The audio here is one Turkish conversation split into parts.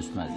üstüne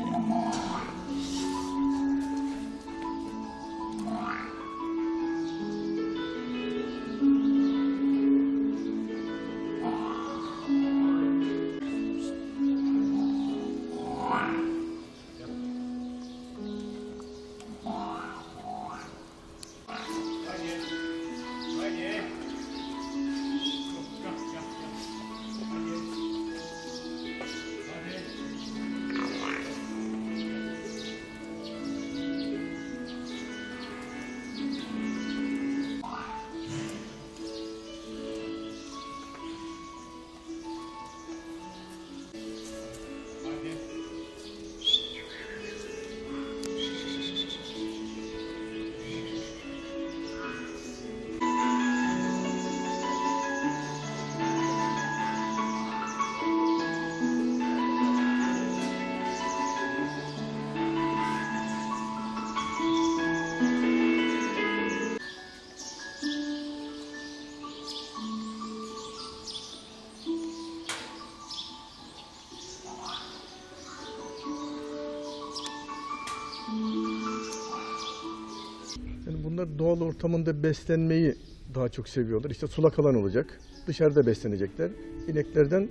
hayvanlar doğal ortamında beslenmeyi daha çok seviyorlar. İşte sulak alan olacak. Dışarıda beslenecekler. İneklerden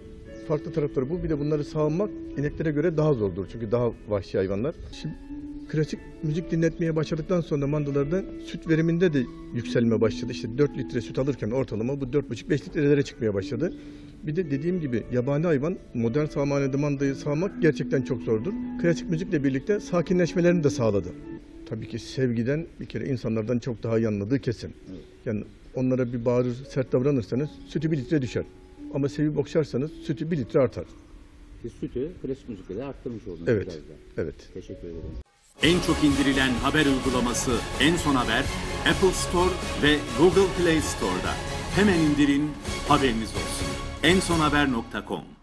farklı tarafları bu. Bir de bunları sağmak ineklere göre daha zordur. Çünkü daha vahşi hayvanlar. Şimdi klasik müzik dinletmeye başladıktan sonra mandalarda süt veriminde de yükselme başladı. İşte 4 litre süt alırken ortalama bu 4,5-5 litrelere çıkmaya başladı. Bir de dediğim gibi yabani hayvan modern sağmanede mandayı sağmak gerçekten çok zordur. Klasik müzikle birlikte sakinleşmelerini de sağladı. Tabii ki sevgiden bir kere insanlardan çok daha iyi anladığı kesin. Yani onlara bir bağırır, sert davranırsanız sütü bir litre düşer. Ama sevip okşarsanız sütü bir litre artar. Siz sütü klasik müzikle de arttırmış oldunuz Evet, biraz da. evet. Teşekkür ederim. En çok indirilen haber uygulaması En Son Haber, Apple Store ve Google Play Store'da. Hemen indirin, haberiniz olsun. ensonhaber.com